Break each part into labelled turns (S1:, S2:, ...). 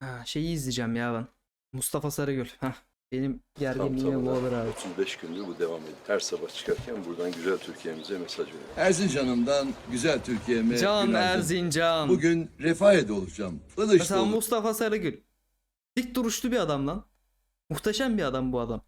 S1: Ha, şeyi izleyeceğim ya ben. Mustafa Sarıgül. Heh. Benim gerginliğime bu
S2: tamına
S1: olur abi.
S2: 35 gündür bu devam ediyor. Her sabah çıkarken buradan güzel Türkiye'mize mesaj veriyor.
S3: Erzincan'ımdan güzel Türkiye'me
S1: Can
S3: günaydın.
S1: Erzincan.
S3: Bugün Refahiye'de olacağım. Ilıç'ta
S1: Mesela
S3: olacağım.
S1: Mustafa Sarıgül. Dik duruşlu bir adam lan. Muhteşem bir adam bu adam.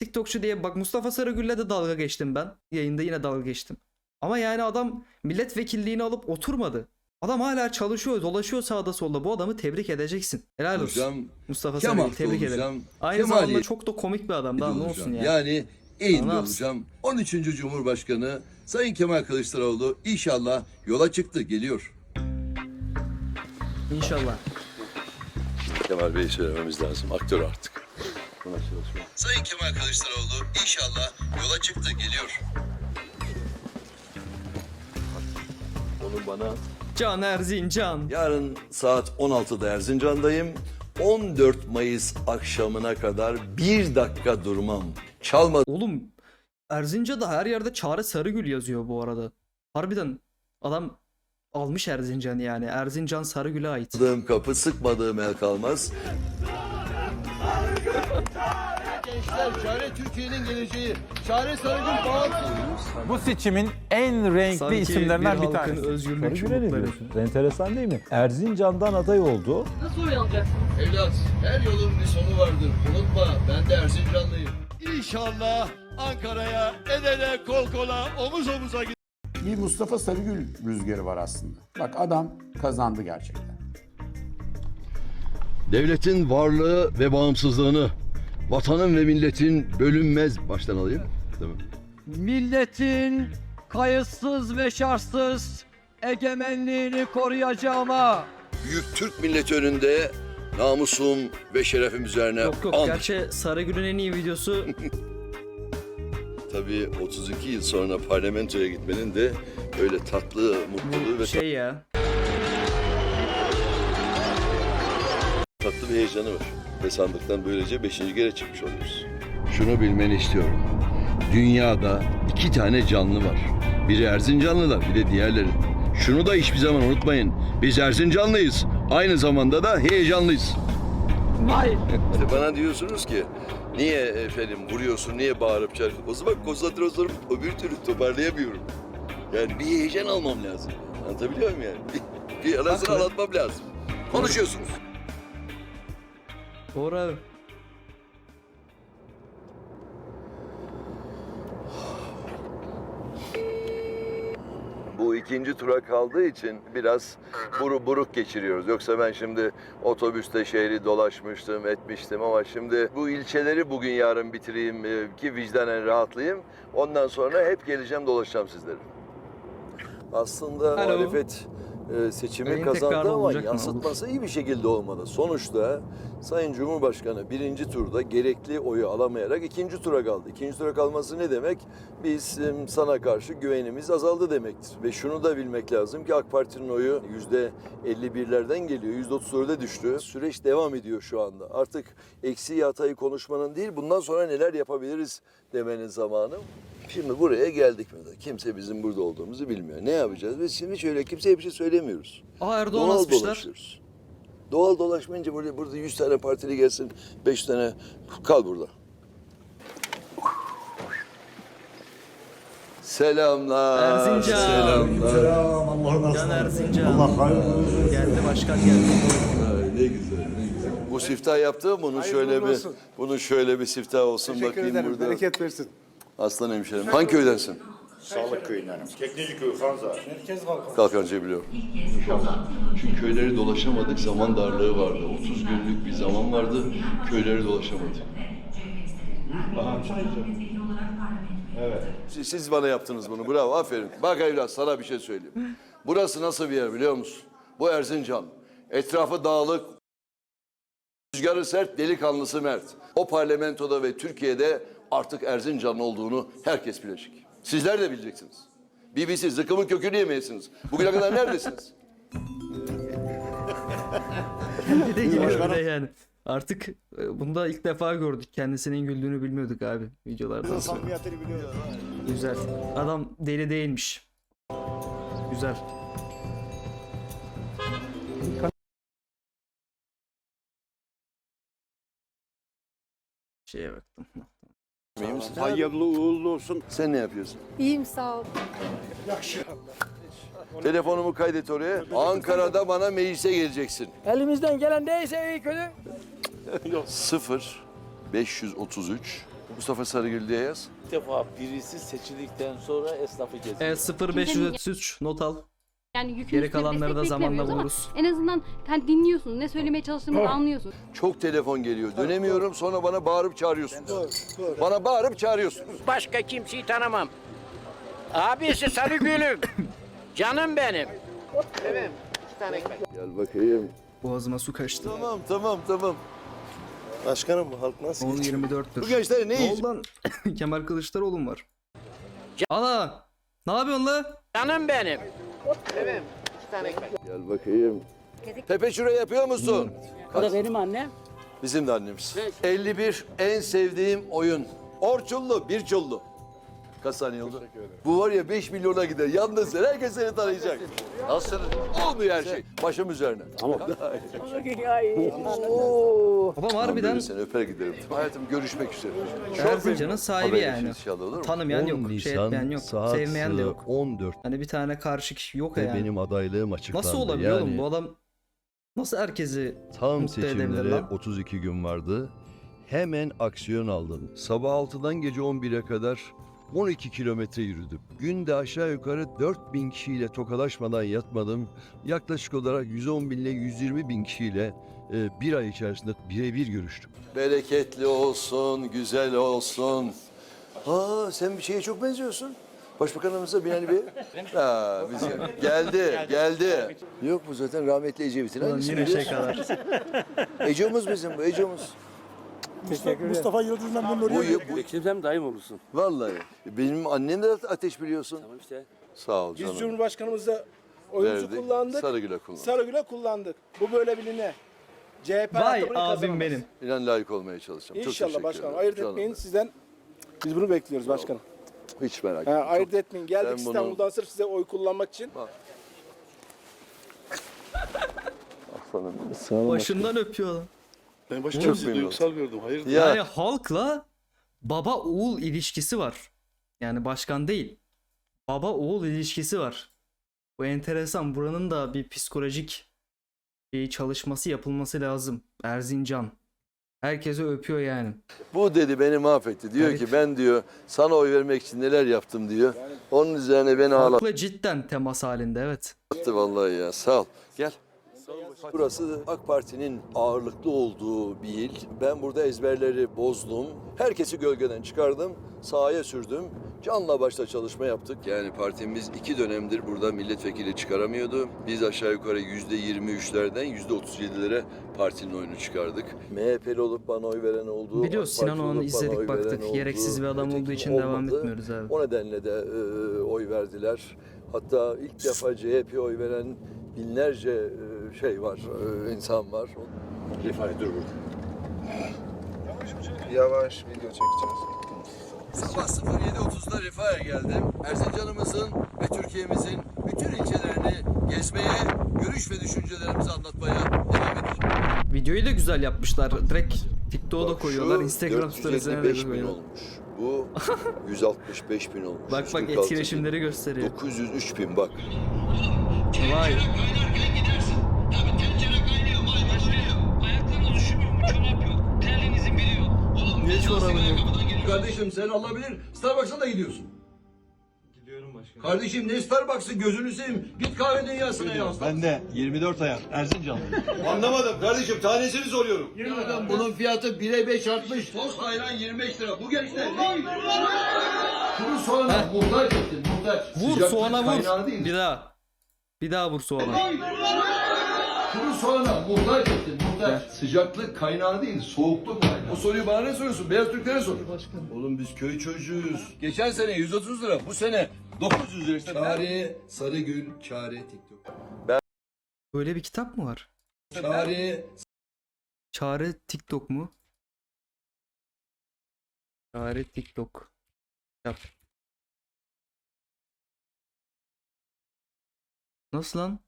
S1: TikTokçu diye bak Mustafa Sarıgül'le de dalga geçtim ben. Yayında yine dalga geçtim. Ama yani adam milletvekilliğini alıp oturmadı. Adam hala çalışıyor, dolaşıyor sağda solda. Bu adamı tebrik edeceksin. Helal olsun.
S3: olacağım.
S1: Mustafa
S3: Kemal'de
S1: tebrik ederim.
S3: olacağım.
S1: Aynı zamanda
S3: Kemal'i
S1: çok da komik bir adam. Daha ne olsun ya.
S3: Yani
S1: Daha ne yapsın?
S3: olacağım. 13. Cumhurbaşkanı Sayın Kemal Kılıçdaroğlu inşallah yola çıktı, geliyor.
S1: İnşallah.
S2: Kemal Bey'i söylememiz lazım. Aktör artık. Buna çalışma.
S3: Sayın Kemal Kılıçdaroğlu inşallah yola çıktı, geliyor.
S2: Onu bana
S1: Can Erzincan.
S2: Yarın saat 16'da Erzincan'dayım. 14 Mayıs akşamına kadar bir dakika durmam. Çalmadığım
S1: Oğlum Erzincan'da her yerde Çağrı Sarıgül yazıyor bu arada. Harbiden adam almış Erzincan'ı yani. Erzincan Sarıgül'e ait.
S2: kapı, sıkmadığım el kalmaz.
S4: Gençler çare Türkiye'nin geleceği. Çare Sarıgül bağımsız.
S5: Bu seçimin en renkli
S1: Sanki
S5: isimlerinden
S1: bir
S5: bir, tanesi.
S1: özgürlük çubukları.
S6: Enteresan değil mi? Erzincan'dan aday oldu.
S7: Nasıl uyanacaksınız?
S4: Evlat her yolun bir sonu vardır. Unutma ben de Erzincanlıyım. İnşallah Ankara'ya el ele kol kola omuz omuza
S8: bir Mustafa Sarıgül rüzgarı var aslında. Bak adam kazandı gerçekten.
S2: Devletin varlığı ve bağımsızlığını, vatanın ve milletin bölünmez baştan alayım. Mi?
S9: milletin kayıtsız ve şartsız egemenliğini koruyacağıma
S2: Büyük Türk milleti önünde namusum ve şerefim üzerine
S1: Yok yok
S2: and.
S1: gerçi Sarıgül'ün en iyi videosu
S2: Tabii 32 yıl sonra parlamentoya gitmenin de öyle tatlı mutluluğu ve
S1: şey ya.
S2: Tatlı bir heyecanı var. Ve sandıktan böylece beşinci kere çıkmış oluyoruz. Şunu bilmeni istiyorum. Dünyada iki tane canlı var. Biri Erzincanlılar, bir de diğerleri. Şunu da hiçbir zaman unutmayın. Biz Erzincanlıyız. Aynı zamanda da heyecanlıyız.
S9: vay
S2: İşte bana diyorsunuz ki niye efendim vuruyorsun, niye bağırıp çağırıyorsun? O zaman konsantrasyonum öbür türlü toparlayamıyorum. Yani bir heyecan almam lazım. Anlatabiliyor muyum yani? Bir, bir arasını
S1: Haklı.
S2: anlatmam lazım. Konuşuyorsunuz.
S1: Abi.
S2: Bu ikinci tura kaldığı için biraz buru buruk geçiriyoruz. Yoksa ben şimdi otobüste şehri dolaşmıştım, etmiştim ama şimdi bu ilçeleri bugün yarın bitireyim e, ki vicdanen rahatlayayım. Ondan sonra hep geleceğim dolaşacağım sizlere. Aslında
S1: Alo.
S2: muhalefet e, seçimi
S1: Yayın
S2: kazandı ama
S1: mı?
S2: yansıtması iyi bir şekilde olmalı. Sonuçta Sayın Cumhurbaşkanı birinci turda gerekli oyu alamayarak ikinci tura kaldı. İkinci tura kalması ne demek? Biz sana karşı güvenimiz azaldı demektir. Ve şunu da bilmek lazım ki AK Parti'nin oyu yüzde 51'lerden geliyor. Yüzde 34'e düştü. Süreç devam ediyor şu anda. Artık eksi yatayı konuşmanın değil bundan sonra neler yapabiliriz demenin zamanı. Şimdi buraya geldik mi? Kimse bizim burada olduğumuzu bilmiyor. Ne yapacağız? Biz şimdi şöyle kimseye bir şey söylemiyoruz.
S1: Aa Erdoğan
S2: Doğal
S1: asmışlar.
S2: dolaşıyoruz. Doğal dolaşmayınca burada, burada 100 tane partili gelsin, 5 tane kal burada. Selamlar.
S1: Erzincan.
S2: Selamlar.
S1: Can Erzincan. Geldi başkan geldi.
S2: Ay, ne güzel, ne güzel. Bu siftah yaptı. Bunu şöyle bir, bunun şöyle bir siftah olsun bakayım burada.
S8: Bereket versin.
S2: Aslan hemşerim. Hangi köydensin?
S10: Sağlık köyündenim. Tekneci köy Kanza.
S2: Kalkancı biliyorum. Çünkü köyleri dolaşamadık. Zaman darlığı vardı. 30 günlük bir zaman vardı. Köyleri dolaşamadık. Siz, siz bana yaptınız bunu. Bravo. Aferin. Bak evlat sana bir şey söyleyeyim. Burası nasıl bir yer biliyor musun? Bu Erzincan. Etrafı dağlık. Rüzgarı sert, delikanlısı mert. O parlamentoda ve Türkiye'de artık Erzincan olduğunu herkes bilecek. Sizler de bileceksiniz. BBC zıkkımın kökünü yemeyesiniz. Bugüne kadar neredesiniz?
S1: Bir de gülüyor yani. Artık e, bunu da ilk defa gördük. Kendisinin güldüğünü bilmiyorduk abi videolardan. Güzel. Adam deli değilmiş. Güzel. Şeye baktım.
S2: İyi misin?
S10: Hayırlı uğurlu olsun.
S2: Sen ne yapıyorsun?
S7: İyiyim sağ ol.
S2: Telefonumu kaydet oraya. Ankara'da bana meclise geleceksin.
S9: Elimizden gelen neyse iyi kötü.
S2: 0 533 Mustafa Sarıgül diye yaz.
S11: İlk defa birisi seçildikten sonra esnafı geziyor.
S1: Evet 0533 not al.
S7: Yani yükün
S1: Geri kalanları da zamanla
S7: ama
S1: buluruz.
S7: En azından hani dinliyorsunuz. Ne söylemeye çalıştığımızı anlıyorsunuz.
S2: Çok telefon geliyor. Dönemiyorum sonra bana bağırıp çağırıyorsunuz. Bana bağırıp çağırıyorsunuz.
S9: Başka kimseyi tanımam. Abisi Sarıgül'üm. Canım benim.
S2: Gel bakayım.
S1: Boğazıma su kaçtı.
S2: Tamam tamam tamam.
S10: Başkanım halk nasıl
S1: 10.24'tür.
S2: Bu gençler ne iş?
S1: Kemal Kılıçdaroğlu'm var. Ana! Ne yapıyorsun la?
S9: Canım benim.
S2: Gel bakayım. Tepe şuraya yapıyor musun?
S9: O da benim annem.
S2: Bizim de annemiz. 51 en sevdiğim oyun. Orçullu, bir çullu. Kaç saniye oldu? Bu var ya 5 milyona gider. Yalnız sen, herkes seni tanıyacak. Nasılsınız? Olmuyor her şey. Başım üzerine. Tamam.
S1: Babam harbiden
S2: Seni öper giderim. Hayatım görüşmek üzere.
S1: Erzincan'ın sahibi
S2: Haberleşiriz
S1: yani.
S2: inşallah olur mu?
S1: Tanımayan yok, şey etmeyen yok, sevmeyen de yok.
S12: 14
S1: Hani bir tane karşı kişi yok yani.
S12: benim adaylığım açıklandı.
S1: Nasıl olabiliyor
S12: yani
S1: oğlum bu adam? Nasıl herkesi
S12: Tam
S1: mutlu edebilir
S12: seçimlere
S1: lan?
S12: 32 gün vardı. Hemen aksiyon aldım. Sabah 6'dan gece 11'e kadar 12 kilometre yürüdüm. Günde aşağı yukarı 4000 kişiyle tokalaşmadan yatmadım. Yaklaşık olarak 110 bin ile 120 bin kişiyle e, bir ay içerisinde birebir görüştüm.
S2: Bereketli olsun, güzel olsun. Ha sen bir şeye çok benziyorsun. Başbakanımıza Binali Bey. Ha, biz geldi, geldi. Yok bu zaten rahmetli Ecevit'in annesi.
S1: yine
S2: biliyorsun.
S1: şakalar.
S2: Ecomuz bizim bu, Ecomuz.
S10: Mustafa Yıldız'dan bunun
S2: Bu, bu,
S11: Kimsem dayım olursun.
S2: vallahi. Benim annem de ateş biliyorsun.
S11: Tamam işte.
S2: Sağ ol canım.
S10: Biz Cumhurbaşkanımızda oyuncu
S2: Verdik,
S10: kullandık.
S2: Sarıgül'e kullandık.
S10: Sarıgül'e kullandık. Bu böyle biline. CHP
S1: Vay
S10: hayatta kazanamaz.
S1: benim.
S2: İnan layık olmaya çalışacağım. Çok
S10: İnşallah
S2: teşekkür
S10: başkanım.
S2: ederim.
S10: Ayırt
S2: Canım
S10: etmeyin
S2: benim.
S10: sizden. Biz bunu bekliyoruz başkanım.
S2: Hiç merak
S10: Ha,
S2: etme.
S10: ayırt etmeyin. Geldik
S2: Ben bunu-
S10: İstanbul'dan sırf size oy kullanmak için.
S2: Aslanım. Sağ olun.
S1: Başından öpüyor adam.
S10: Ben
S2: başkanım sizi duygusal
S10: gördüm. Hayır.
S2: Ya
S1: Yani halkla baba oğul ilişkisi var. Yani başkan değil. Baba oğul ilişkisi var. Bu enteresan. Buranın da bir psikolojik bir çalışması yapılması lazım. Erzincan. Herkese öpüyor yani.
S2: bu dedi beni mahvetti. Diyor
S1: Evet.
S2: ki ben diyor sana oy vermek için neler yaptım diyor. Onun üzerine beni ağlattı
S1: Halkla cidden temas halinde evet.
S2: vallahi ya. Sağ ol. Gel. Burası AK Parti'nin ağırlıklı olduğu bir il. Ben burada ezberleri bozdum. Herkesi gölgeden çıkardım. Sahaya sürdüm. Canla başla çalışma yaptık. Yani partimiz iki dönemdir burada milletvekili çıkaramıyordu. Biz aşağı yukarı yüzde 23'lerden yüzde 37'lere partinin oyunu çıkardık. MHP'li olup bana oy veren oldu.
S1: Biliyoruz Sinan Oğan'ı izledik baktık.
S2: oldu.
S1: Gereksiz bir adam olduğu için devam
S2: olmadı.
S1: etmiyoruz abi.
S2: O nedenle de e, oy verdiler. Hatta ilk defa CHP oy veren binlerce e, şey var, e, insan var.
S10: Rifai dur burada.
S2: Yavaş video çekeceğiz. Sabah 07.30'da Rifa'ya geldim. Erzincan'ımızın ve Türkiye'mizin bütün ilçelerini gezmeye, görüş ve düşüncelerimizi anlatmaya devam edeceğim.
S1: Videoyu da güzel yapmışlar. Direkt TikTok'a da koyuyorlar. Instagram storiesine de
S2: 455 bin
S1: koyuyorlar.
S2: olmuş. Bu 165 bin olmuş.
S1: Bak bak
S2: 146 bin.
S1: etkileşimleri gösteriyor.
S2: 903 bin bak.
S1: Vay. Niye çorabın yok?
S3: Kardeşim sen alabilir. Starbucks'a da gidiyorsun. Gidiyorum başkanım. Kardeşim ne Starbucks'ı gözünü seveyim. Git kahve dünyasına ya.
S10: Ben de 24 ayak Erzincan.
S3: Anlamadım kardeşim tanesini soruyorum. Bunun fiyatı 1'e 5 artmış. Tost ayran 25 lira. Bu gençler ne? Kuru soğana muhtaç ettin muhtaç.
S1: Vur
S3: Sıcaklık
S1: soğana
S3: kaynağı
S1: vur.
S3: değil.
S1: Bir daha. Bir daha vur soğana.
S3: Kuru soğana muhtaç ettin muhtaç. Sıcaklık kaynağı değil soğukluk kaynağı. O soruyu bana ne soruyorsun? Beyaz Türklere sor. Oğlum biz köy çocuğuyuz. Geçen sene 130 lira bu sene 900 lira işte.
S2: Çare Sarıgül, Çare TikTok.
S1: Böyle bir kitap mı var?
S2: Çare
S1: Çare TikTok mu? Çare TikTok. Yap. Nasıl lan?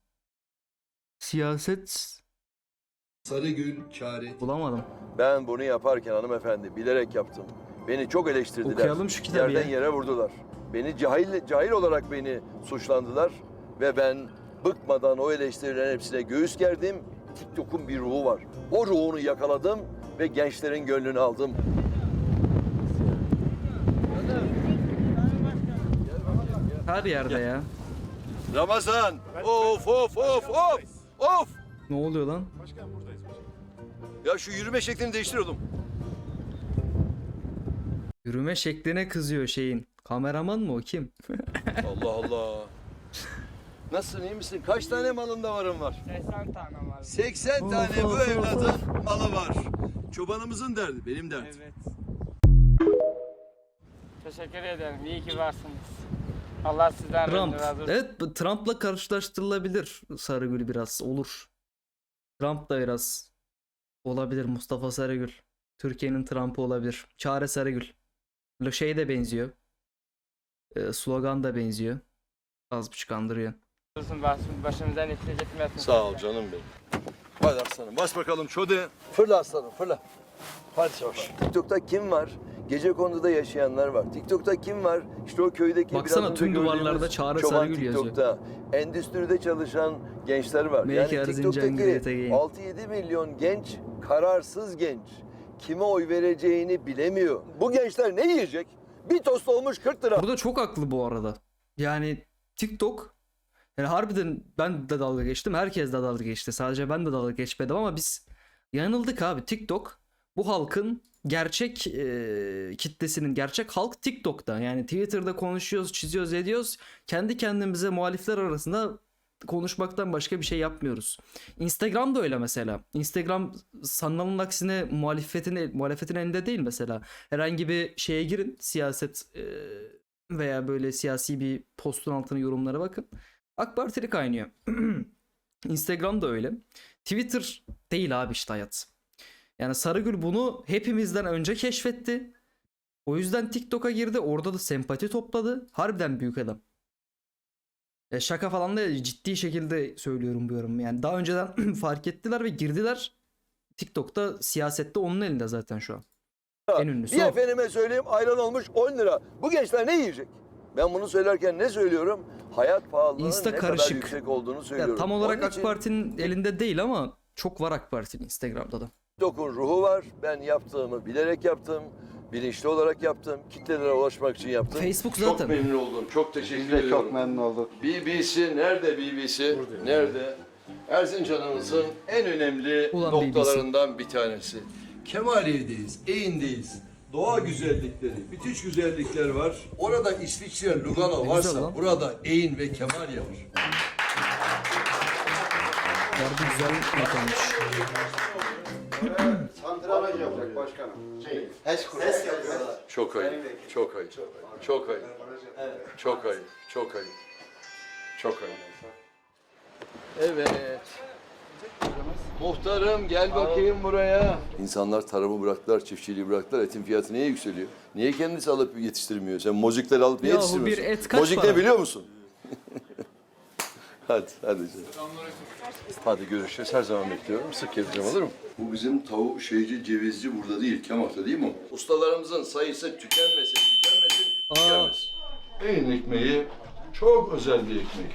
S1: Siyaset
S2: Sarıgül Çare.
S1: Bulamadım.
S13: Ben bunu yaparken hanımefendi bilerek yaptım. Beni çok eleştirdiler.
S1: Okuyalım şu kitabı
S13: Yerden
S1: ya.
S13: yere vurdular. Beni cahil, cahil olarak beni suçlandılar. Ve ben bıkmadan o eleştirilerin hepsine göğüs gerdim. TikTok'un bir ruhu var. O ruhunu yakaladım ve gençlerin gönlünü aldım.
S1: Her yerde ya.
S2: Ramazan. Of of of of. Of.
S1: Ne oluyor lan?
S2: Ya şu yürüme şeklini değiştir oğlum.
S1: Yürüme şekline kızıyor şeyin. Kameraman mı o kim?
S2: Allah Allah. Nasılsın iyi misin? Kaç tane malında varın var?
S14: 80 tane var.
S2: 80 tane bu evladın malı var. Çobanımızın derdi, benim derdim.
S14: Evet. Teşekkür ederim. İyi ki varsınız. Allah sizden
S1: Trump.
S14: razı olsun.
S1: Evet Trump'la karşılaştırılabilir Sarıgül biraz olur. Trump da biraz olabilir Mustafa Sarıgül. Türkiye'nin Trump'ı olabilir. Çare Sarıgül. Şey de benziyor. Ee, slogan da benziyor. Az buçuk andırıyor.
S14: olsun. Baş, başımızdan eksik etmesin.
S2: Sağ ol canım benim. Hadi aslanım bas bakalım çöde. Fırla aslanım fırla. Hadi çavuş.
S13: TikTok'ta kim var? Gece konuda yaşayanlar var. TikTok'ta kim var? İşte o köydeki
S1: Baksana,
S13: biraz önce
S1: tüm duvarlarda
S13: gördüğümüz
S1: Çağrı
S13: çoban
S1: Sarıgül yazıyor.
S13: TikTok'ta. Endüstride çalışan gençler var.
S1: Make
S13: yani
S1: Erzincan
S13: TikTok'taki
S1: great again.
S13: 6-7 milyon genç kararsız genç. Kime oy vereceğini bilemiyor. Bu gençler ne yiyecek? Bir tost olmuş 40 lira.
S1: Burada çok haklı bu arada. Yani TikTok yani harbiden ben de dalga geçtim. Herkes de dalga geçti. Sadece ben de dalga geçmedim ama biz yanıldık abi. TikTok bu halkın gerçek e, kitlesinin gerçek halk TikTok'ta. Yani Twitter'da konuşuyoruz, çiziyoruz, ediyoruz. Kendi kendimize muhalifler arasında konuşmaktan başka bir şey yapmıyoruz. Instagram da öyle mesela. Instagram sanılanın aksine muhalefetin muhalefetin elinde değil mesela. Herhangi bir şeye girin siyaset e, veya böyle siyasi bir postun altına yorumlara bakın. AK Partili kaynıyor. Instagram da öyle. Twitter değil abi işte hayat. Yani Sarıgül bunu hepimizden önce keşfetti. O yüzden TikTok'a girdi. Orada da sempati topladı. Harbiden büyük adam. E şaka falan da ciddi şekilde söylüyorum bu yorum. Yani daha önceden fark ettiler ve girdiler. TikTok'ta siyasette onun elinde zaten şu an. En ünlüsü
S13: Bir
S1: o.
S13: efendime söyleyeyim ayran olmuş 10 lira. Bu gençler ne yiyecek? Ben bunu söylerken ne söylüyorum? Hayat pahalılığının
S1: Insta
S13: ne kadar
S1: karışık.
S13: yüksek olduğunu söylüyorum.
S1: Ya tam olarak
S13: Onun
S1: AK
S13: için
S1: Parti'nin elinde değil ama çok var AK Parti'nin Instagram'da da.
S13: TikTok'un ruhu var. Ben yaptığımı bilerek yaptım. Bilinçli olarak yaptım. Kitlelere ulaşmak için yaptım.
S1: Facebook
S2: Çok
S1: zaten.
S2: memnun oldum. Çok teşekkür ediyorum. Çok memnun olduk. BBC nerede BBC? Nerede? Erzincan'ımızın en önemli
S1: Ulan
S2: noktalarından bir tanesi. Kemaliye'deyiz, Eğin'deyiz. Doğa güzellikleri, müthiş güzellikler var. Orada İsviçre, Lugano varsa burada Eğin ve Kemaliye var.
S1: Harbi güzel not olmuş.
S2: Çok ayıp, çok ayıp, çok ayıp, çok ayıp, çok ayıp, çok ayıp. Evet. Muhtarım gel bakayım buraya. İnsanlar tarımı bıraktılar, çiftçiliği bıraktılar. Etin fiyatı niye yükseliyor? Niye kendisi alıp yetiştirmiyor? Sen mozikleri alıp niye yetiştirmiyorsun?
S1: bir et kaç
S2: Mozik
S1: para?
S2: ne biliyor musun? hadi, hadi canım. Hadi görüşürüz. Her zaman bekliyorum. Sık geleceğim olur mu? Bu bizim tavuk şeyci, cevizci burada değil. Kemak'ta değil mi? Ustalarımızın sayısı tükenmesin, tükenmesin, tükenmesin. En ekmeği çok özel bir ekmek.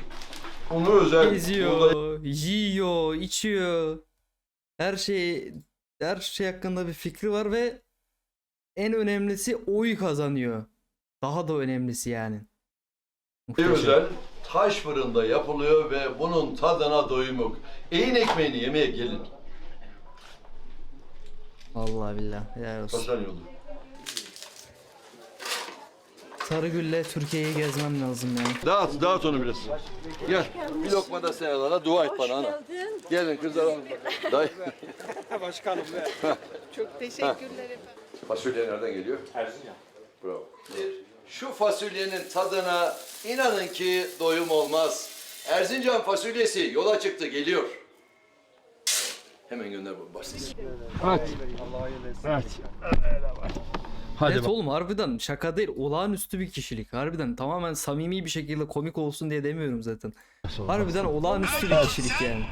S2: Onu özel
S1: Geziyor, yiyor, içiyor. Her şey her şey hakkında bir fikri var ve en önemlisi oy kazanıyor. Daha da önemlisi yani. Muhteşem.
S2: özel taş fırında yapılıyor ve bunun tadına doyum yok. Eğin ekmeğini yemeye gelin.
S1: Vallahi billahi. Helal olsun.
S2: Hasan yolu.
S1: Sarıgül'le Türkiye'yi gezmem lazım ya.
S2: Dağıt, dağıt onu biraz. Gel. Bir lokma da sen alana dua et bana ana. Gelin kızlar alın. Dayı.
S15: Başkanım be.
S16: Çok teşekkürler efendim.
S2: Fasulye nereden geliyor? Erzincan. Bravo. Şu fasulyenin tadına inanın ki doyum olmaz. Erzincan fasulyesi yola çıktı, geliyor. Hemen gönder bu başlasın.
S1: evet oğlum harbiden şaka değil olağanüstü bir kişilik. Harbiden tamamen samimi bir şekilde komik olsun diye demiyorum zaten. Harbiden olağanüstü bir kişilik yani.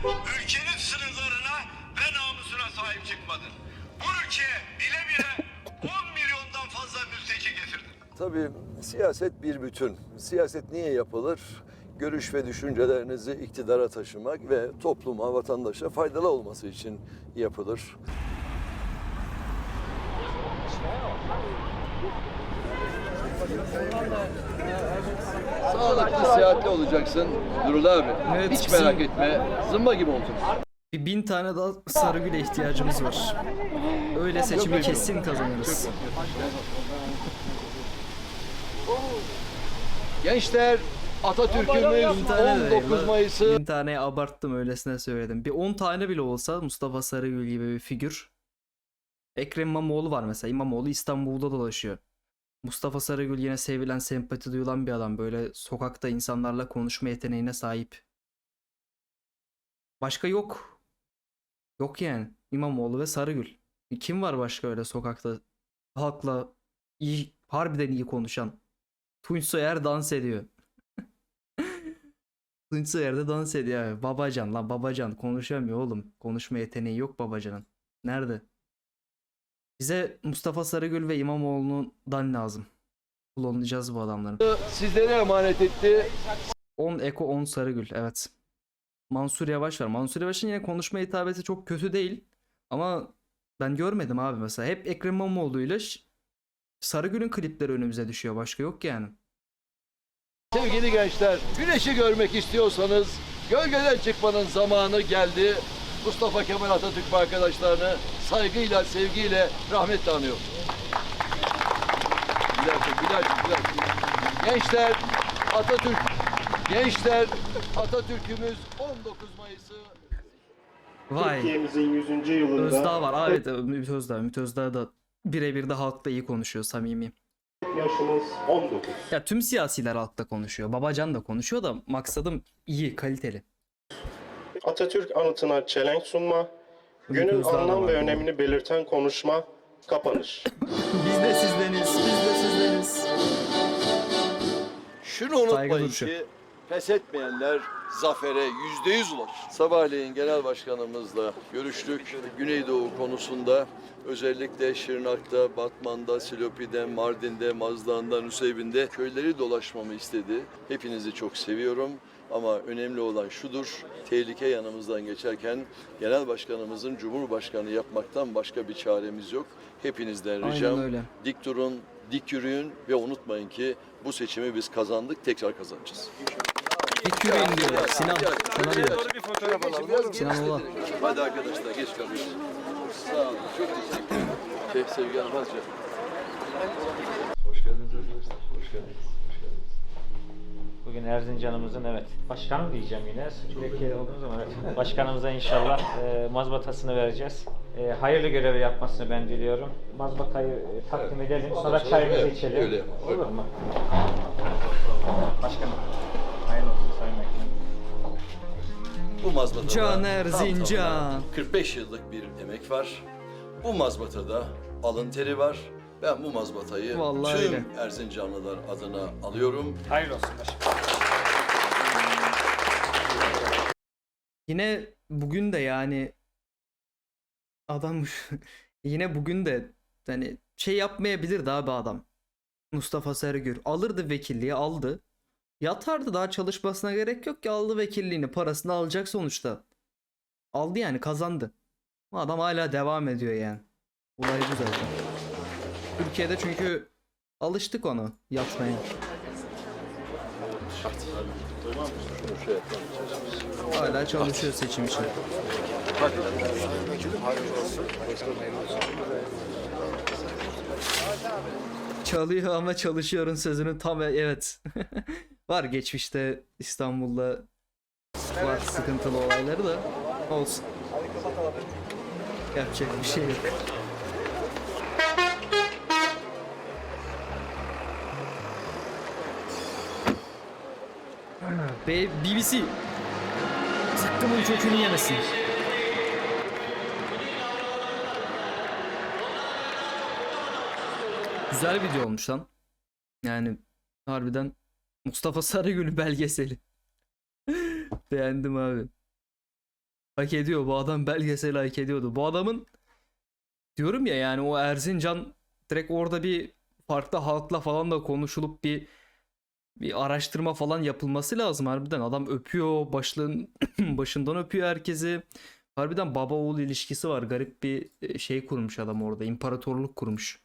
S2: Tabii siyaset bir bütün. Siyaset niye yapılır? Görüş ve düşüncelerinizi iktidara taşımak ve topluma, vatandaşa faydalı olması için yapılır.
S3: Sağlıklı, sıhhatli olacaksın Nurullah abi.
S1: Evet,
S3: Hiç
S1: bizim-
S3: merak etme. Zımba gibi olacaksın.
S1: Bir bin tane daha Sarıgül'e ihtiyacımız var. Öyle seçimi kesin kazanırız.
S3: Gençler Atatürk'ümüz
S1: Bin tane de değil
S3: 19
S1: lan.
S3: Mayıs'ı
S1: Bin tane abarttım öylesine söyledim. Bir 10 tane bile olsa Mustafa Sarıgül gibi bir figür. Ekrem İmamoğlu var mesela. İmamoğlu İstanbul'da dolaşıyor. Mustafa Sarıgül yine sevilen, sempati duyulan bir adam. Böyle sokakta insanlarla konuşma yeteneğine sahip. Başka yok. Yok yani. İmamoğlu ve Sarıgül. Kim var başka öyle sokakta halkla iyi, harbiden iyi konuşan? Tunç Soyer dans ediyor. Tunç Soyer de dans ediyor abi. Babacan lan Babacan konuşamıyor oğlum. Konuşma yeteneği yok Babacan'ın. Nerede? Bize Mustafa Sarıgül ve İmamoğlu'ndan lazım. Kullanacağız bu adamları.
S3: sizlere emanet etti.
S1: 10 Eko 10 Sarıgül evet. Mansur Yavaş var. Mansur Yavaş'ın yine konuşma hitabeti çok kötü değil. Ama ben görmedim abi mesela. Hep Ekrem İmamoğlu'yla Ş- Sarıgül'ün klipleri önümüze düşüyor. Başka yok yani.
S3: Sevgili gençler, güneşi görmek istiyorsanız gölgeden çıkmanın zamanı geldi. Mustafa Kemal Atatürk ve arkadaşlarını saygıyla, sevgiyle, rahmetle anıyor. Bir dakika, bir dakika, bir dakika. Gençler, Atatürk, gençler, Atatürk'ümüz 19 Mayıs'ı
S1: Vay.
S10: Türkiye'mizin 100. yılında
S1: Özdağ var. Evet Ümit Özdağ. Ümit Özdağ da birebir de halkla iyi konuşuyor samimi.
S10: yaşımız 19.
S1: Ya tüm siyasiler halkta konuşuyor. Babacan da konuşuyor da maksadım iyi, kaliteli.
S10: Atatürk anıtına çelenk sunma, günün anlam ve önemini belirten konuşma, kapanış.
S1: Biz de sizdeniz, biz de sizdeniz.
S2: Şunu unutmayın ki pes etmeyenler zafere yüzde yüz ulaşır. Sabahleyin genel başkanımızla görüştük. Güneydoğu konusunda özellikle Şırnak'ta, Batman'da, Silopi'de, Mardin'de, Mazlağan'da, Nusaybin'de köyleri dolaşmamı istedi. Hepinizi çok seviyorum. Ama önemli olan şudur, tehlike yanımızdan geçerken genel başkanımızın cumhurbaşkanı yapmaktan başka bir çaremiz yok. Hepinizden ricam
S1: öyle.
S2: dik durun, dik yürüyün ve unutmayın ki bu seçimi biz kazandık, tekrar kazanacağız.
S1: Dik yürüyün diyorlar. Sinan. Sinan diyor.
S10: bir fotoğraf alalım.
S2: Biraz
S1: Sinan
S2: geniş
S1: Ola.
S2: Hadi arkadaşlar geç kalıyoruz. Sağ olun, çok teşekkür ederim. Şey, Sevgi Almazca. Hoş geldiniz arkadaşlar, hoş geldiniz. Hoş geldiniz.
S9: Bugün Erzincan'ımızın evet başkanım diyeceğim yine sürekli olduğumuz zaman evet. başkanımıza inşallah e, mazbatasını vereceğiz. E, hayırlı görevi yapmasını ben diliyorum. Mazbatayı e, takdim edelim sonra çayımızı içelim. Olur mu? Başkanım.
S2: Mazbatada
S1: Can
S2: tam
S1: Erzincan.
S2: tamına 45 yıllık bir emek var. Bu mazbatada alın teri var. Ben bu mazbatayı
S1: Vallahi
S2: tüm
S1: öyle.
S2: Erzincanlılar adına alıyorum.
S9: Hayırlı olsun başkanım.
S1: Yine bugün de yani adam yine bugün de hani şey yapmayabilirdi abi adam. Mustafa Sarıgül alırdı vekilliği aldı. Yatardı daha çalışmasına gerek yok ki aldı vekilliğini parasını alacak sonuçta. Aldı yani kazandı. Adam hala devam ediyor yani. Olay bu zaten. Türkiye'de çünkü alıştık onu
S2: yapalım.
S1: Hala çalışıyor seçim için. Çalıyor ama çalışıyorum sözünün tam evet. var geçmişte İstanbul'da var sıkıntılı olayları da olsun. Yapacak bir şey yok. B BBC Zıkkımın kökünü yemesin. Güzel video olmuş lan. Yani harbiden Mustafa Sarıgül belgeseli. Beğendim abi. Hak ediyor bu adam belgeseli hak ediyordu. Bu adamın diyorum ya yani o Erzincan direkt orada bir farklı halkla falan da konuşulup bir bir araştırma falan yapılması lazım harbiden. Adam öpüyor başlığın başından öpüyor herkesi. Harbiden baba oğul ilişkisi var. Garip bir e, şey kurmuş adam orada. İmparatorluk kurmuş.